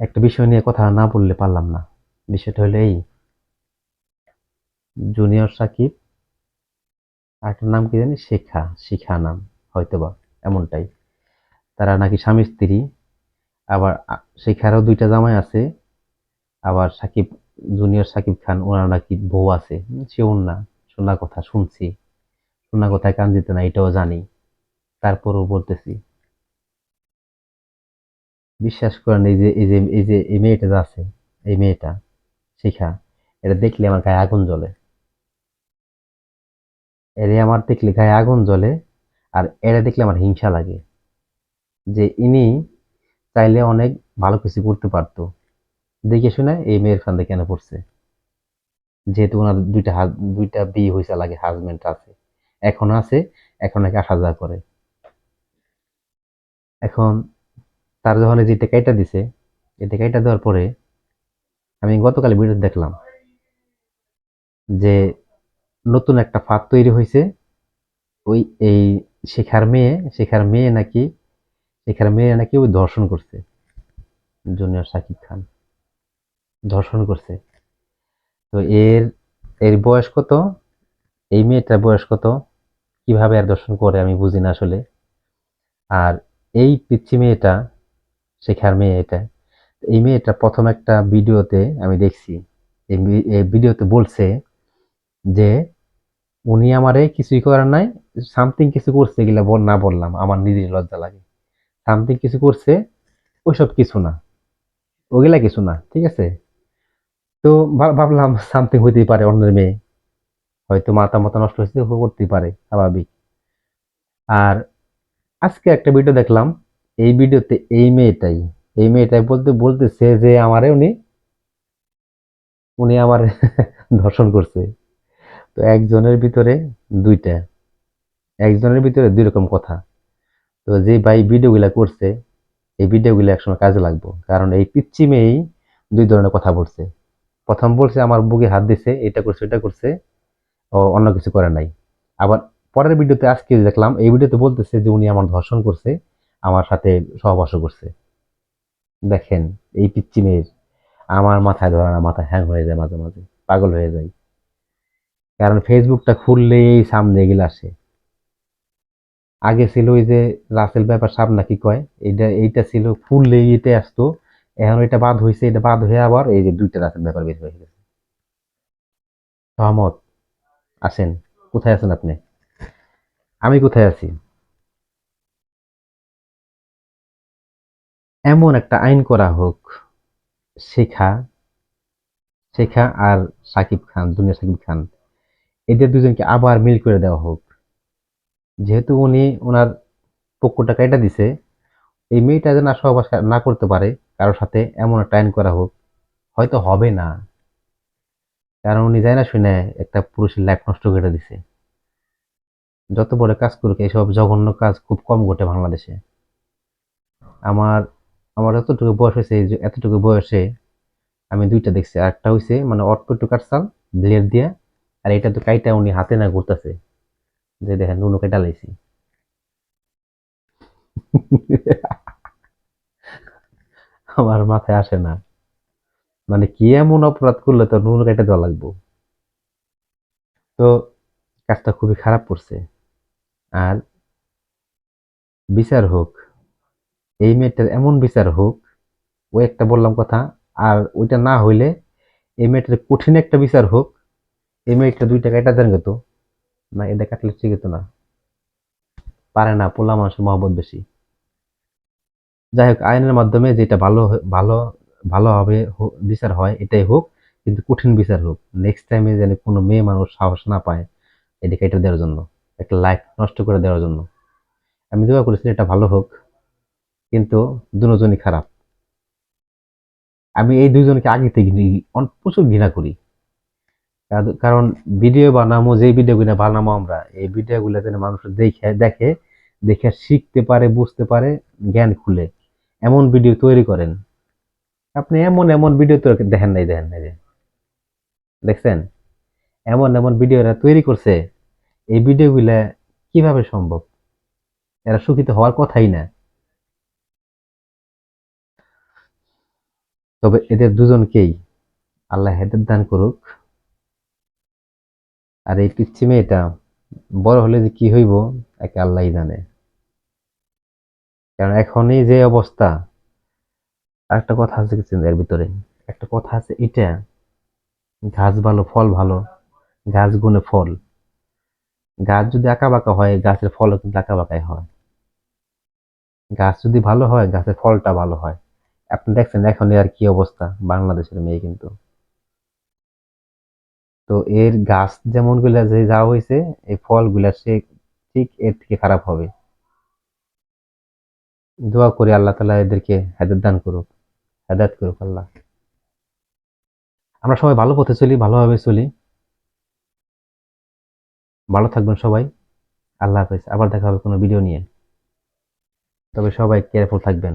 একটা বিষয় নিয়ে কথা না বললে পারলাম না। বিষয়টা হলো এই। জুনিয়র সাকিব আরেকটার নাম কি জানি? শেখা, শিখা নাম, হয়তোবা, এমনটাই। তারা নাকি স্বামী স্ত্রী, আবার শেখারও দুইটা জামাই আছে, আবার সাকিব জুনিয়র সাকিব খান ওনার নাকি বউ আছে। সে না, শোনা কথা, শুনছি। শোনা কথায় কান দিতে না, এটাও জানি। তারপরও বলতেছি। বিশ্বাস করেন, এই যে এই যে এই যে, এই মেয়েটা আছে, এই মেয়েটা, শিখা, এটা দেখলে আমার গায়ে আগুন জ্বলে। এরে আমার দেখলে গায়ে আগুন জ্বলে, আর এরা দেখলে আমার হিংসা লাগে যে ইনি চাইলে অনেক ভালো কিছু করতে পারতো। দেখে শুনে এই মেয়ের ফান্দে কেন পড়ছে? যেহেতু ওনার দুইটা দুইটা বিয়ে হয়েছে লাগে হাজবেন্ড আছে। এখন আছে, এখন নাকি আসা যাওয়া করে। এখন তার যখন এই যে এটা কাইটা দিছে এটা কাইটা দেওয়ার পরে আমি গতকাল ভিডিও দেখলাম যে নতুন একটা ফাঁদ তৈরি হয়েছে ওই এই শেখার মেয়ে শেখার মেয়ে নাকি, শেখার মেয়ে নাকি ওই ধর্ষণ করছে। জুনিয়র শাকিব খান। ধর্ষণ করছে। তো এর এর বয়স কত? এই মেয়েটার বয়স কত? কীভাবে আর দর্শন করে আমি বুঝি না আসলে। আর এই পিচ্ছি মেয়েটা শেখার মেয়ে এটা। এই মেয়েটা প্রথম একটা ভিডিওতে আমি দেখছি, এই ভিডিওতে বলছে যে, উনি আমারে কিছুই করার নাই, সামথিং কিছু করছে এগুলা বল, না বললাম, আমার নিজের লজ্জা লাগে। সামথিং কিছু করছে, ওইসব কিছু না। ওগুলা কিছু না, ঠিক আছে? তো ভাব- ভাবলাম সামথিং হইতেই পারে অন্যের মেয়ে। হয়তো মাথা মাথা নষ্ট হয়েছে করতেই পারে, স্বাভাবিক। আর আজকে একটা ভিডিও দেখলাম এই ভিডিওতে এই মেয়েটাই। এই মেয়েটাই বলতে, বলতেছে যে আমারে উনি উনি আমার ধর্ষণ করছে। তো একজনের ভিতরে দুইটা, একজনের ভিতরে দুই রকম কথা। তো যে ভাই ভিডিওগুলা করছে, এই ভিডিওগুলো একসময় কাজে লাগবো। কারণ এই পিচ্ছি মেয়েই দুই ধরনের কথা বলছে। প্রথম বলছে, আমার বুকে হাত দিছে, এটা করছে এটা করছে, ও অন্য কিছু করে নাই। আবার পরের ভিডিওতে আজকে দেখলাম, এই ভিডিওতে বলতেছে যে উনি আমার ধর্ষণ করছে। আমার সাথে সহবাস করছে। দেখেন, এই পিচ্ছি মেয়ের আমার মাথায় ধরে না, মাথা হ্যাং হয়ে যায় মাঝে মাঝে, পাগল হয়ে যায়। কারণ ফেসবুকটা খুললেই সামনে এগুলো আসে আগে ছিল ওই যে রাসেল ব্যাপার সাপ নাকি কয়? এইটা এইটা ছিল খুললেই এটা আসতো, এখন এটা বাদ হয়েছে এটা বাদ হয়ে আবার এই যে দুইটা রাসেল ব্যাপার বের হয়ে গেছে। সহমত, আসেন, কোথায় আছেন আপনি? আমি কোথায় আছি? এমন একটা আইন করা হোক, শেখা শেখা আর সাকিব খান দুনিয়া সাকিব খান, এদের দুজনকে আবার মিল করে দেওয়া হোক। যেহেতু উনি ওনার পক্ষটা কাইটা দিছে, এই মেয়েটা যেন সহবাস না করতে পারে, কারোর সাথে এমন একটা আইন করা হোক, হয়তো হবে না। কারণ উনি যায় না শুনে একটা পুরুষের লাইফ নষ্ট করে দিছে। যত বড় কাজ করুক এইসব জঘন্য কাজ খুব কম ঘটে বাংলাদেশে। আমার আমার এতটুকু বয়স হয়েছে এতটুকু বয়সে আমি দুইটা দেখছি। আর একটা হয়েছে মানে অল্প একটু কাটছাল, ব্লেড দিয়া, আর এটা তো কাইটা উনি হাতে না ঘুরতেছে। যে দেখেন নুনু কেটা লাইছি আমার মাথায় আসে না। মানে কি এমন অপরাধ করলে তো নুন কেটে দেওয়া লাগবো? তো কাজটা খুবই খারাপ করছে। আর বিচার হোক। এই মেয়েটার এমন বিচার হোক ওই একটা বললাম কথা, আর ওইটা না হইলে এই মেয়েটার কঠিন একটা বিচার হোক, এই মেয়েটা দুই টাকা এটা দেন তো না এটা কাটলে ঠিক হতো না। পারে না পোলা মানুষের মহব্বত বেশি। যাই হোক, আইনের মাধ্যমে যেটা ভালো ভালো ভালোভাবে বিচার হয়, এটাই হোক, কিন্তু কঠিন বিচার হোক। নেক্সট টাইমে যেন কোনো মেয়ে মানুষ সাহস না পায় এটা কেটে দেওয়ার জন্য, একটা লাইফ নষ্ট করে দেওয়ার জন্য। আমি দোয়া করেছি এটা ভালো হোক। কিন্তু দুজনই খারাপ। আমি এই দুইজনকে আগে থেকে প্রচুর ঘৃণা করি। কারণ ভিডিও বানামো যে ভিডিওগুলো বানামো আমরা, এই ভিডিওগুলো যেন মানুষ দেখে দেখে দেখে শিখতে পারে, বুঝতে পারে, জ্ঞান খুলে। এমন ভিডিও তৈরি করেন। আপনি এমন এমন ভিডিও তো দেখেন নাই দেখেন নাই দেখছেন? এমন এমন ভিডিও এরা তৈরি করছে। এই ভিডিওগুলা কীভাবে সম্ভব? এরা সুখিত হওয়ার কথাই না। তবে এদের দুজনকেই আল্লাহ হেদের দান করুক। আর এই পিচ্ছি মেয়েটা বড় হলে যে কি হইব, একে আল্লাহই জানে। কারণ এখনই যে অবস্থা একটা কথা আছে এর ভিতরে। একটা কথা আছে এটা, গাছ ভালো, ফল ভালো, গাছ গুণে ফল। গাছ যদি আঁকা বাঁকা হয়, গাছের ফলও কিন্তু আঁকা বাঁকাই হয়। গাছ যদি ভালো হয়, গাছের ফলটা ভালো হয়। আপনি দেখছেন এখন আর কি অবস্থা? বাংলাদেশের মেয়ে কিন্তু। তো এর গাছ যেমনগুলা যে যা হয়েছে, এই ফলগুলা সে ঠিক এর থেকে খারাপ হবে। দোয়া করি আল্লাহ তালা এদেরকে হেদায়ত দান করুক। হেদায়ত করুক আল্লাহ। আমরা সবাই ভালো পথে চলি, ভালোভাবে চলি। ভালো থাকবেন সবাই। আল্লাহ হাফেজ। আবার দেখা হবে কোনো ভিডিও নিয়ে। তবে সবাই কেয়ারফুল থাকবেন।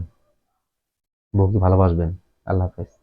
বউকে ভালোবাসবেন। আল্লাহ হাফেজ।